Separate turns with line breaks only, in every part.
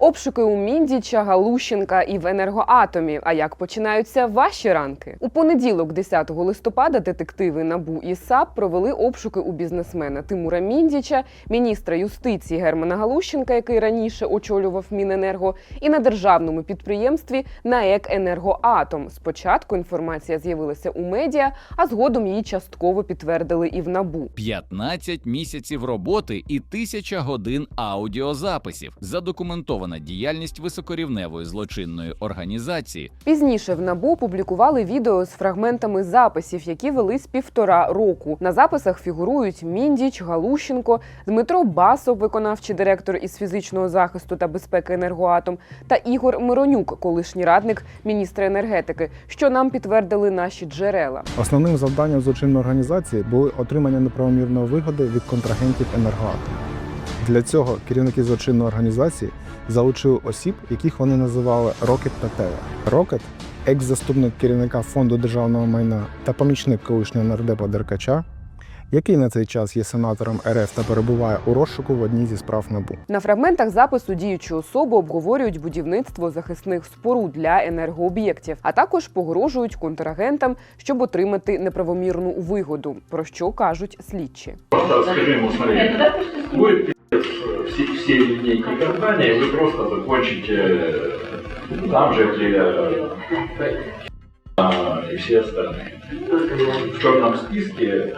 Обшуки у Міндіча, Галущенка і в енергоатомі. А як починаються ваші ранки? У понеділок, 10 листопада, детективи НАБУ і САП провели обшуки у бізнесмена Тимура Міндіча, міністра юстиції Германа Галущенка, який раніше очолював Міненерго, і на державному підприємстві НАЕК «Енергоатом». Спочатку інформація з'явилася у медіа, а згодом її частково підтвердили і в НАБУ.
15 місяців роботи і тисяча годин аудіозаписів. Задокументована діяльність високорівневої злочинної організації.
Пізніше в НАБУ публікували відео з фрагментами записів, які велись півтора року. На записах фігурують Міндіч, Галущенко, Дмитро Басов, виконавчий директор із фізичного захисту та безпеки енергоатом, та Ігор Миронюк, колишній радник міністра енергетики, що нам підтвердили наші джерела.
Основним завданням злочинної організації було отримання неправомірної вигоди від контрагентів енергоатому. Для цього керівники злочинної організації залучили осіб, яких вони називали Рокет та Тева. Рокет екс-заступник керівника фонду державного майна та помічник колишнього нардепа Деркача, який на цей час є сенатором РФ та перебуває у розшуку в одній зі справ НАБУ.
На фрагментах запису діючі особи обговорюють будівництво захисних споруд для енергооб'єктів, а також погрожують контрагентам, щоб отримати неправомірну вигоду. Про що кажуть слідчі.
Просто скажи ему, людей не компания, вы а просто закончите ну, там же, где а, и все остальные. В черном списке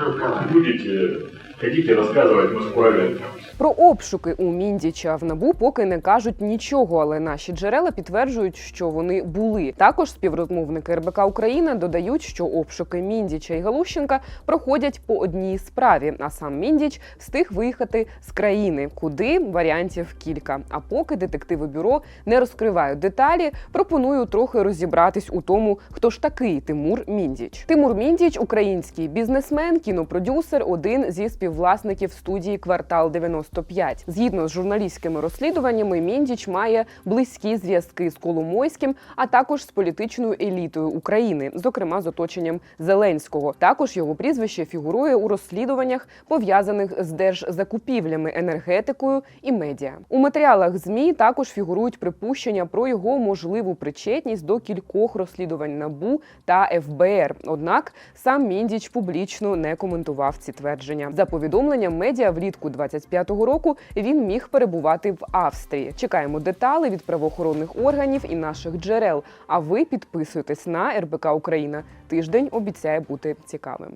будете, хотите рассказывать, мы справим.
Про обшуки у Міндіча в набу поки не кажуть нічого, але наші джерела підтверджують, що вони були. Також співрозмовники РБК Україна додають, що обшуки Міндіча і Галущенка проходять по одній справі. А сам Міндіч встиг виїхати з країни, куди варіантів кілька. А поки детективи бюро не розкривають деталі, пропоную трохи розібратись у тому, хто ж такий Тимур Міндіч. Тимур Міндіч український бізнесмен, кінопродюсер, один зі співвласників студії Квартал 95. Згідно з журналістськими розслідуваннями, Міндіч має близькі зв'язки з Коломойським, а також з політичною елітою України, зокрема з оточенням Зеленського. Також його прізвище фігурує у розслідуваннях, пов'язаних з держзакупівлями, енергетикою і медіа. У матеріалах змі також фігурують припущення про його можливу причетність до кількох розслідувань НАБУ та ФБР. Однак сам Міндіч публічно не коментував ці твердження. За повідомленням медіа влітку 25-го року він міг перебувати в Австрії. Чекаємо деталі від правоохоронних органів і наших джерел. А ви підписуйтесь на РБК Україна. Тиждень обіцяє бути цікавим.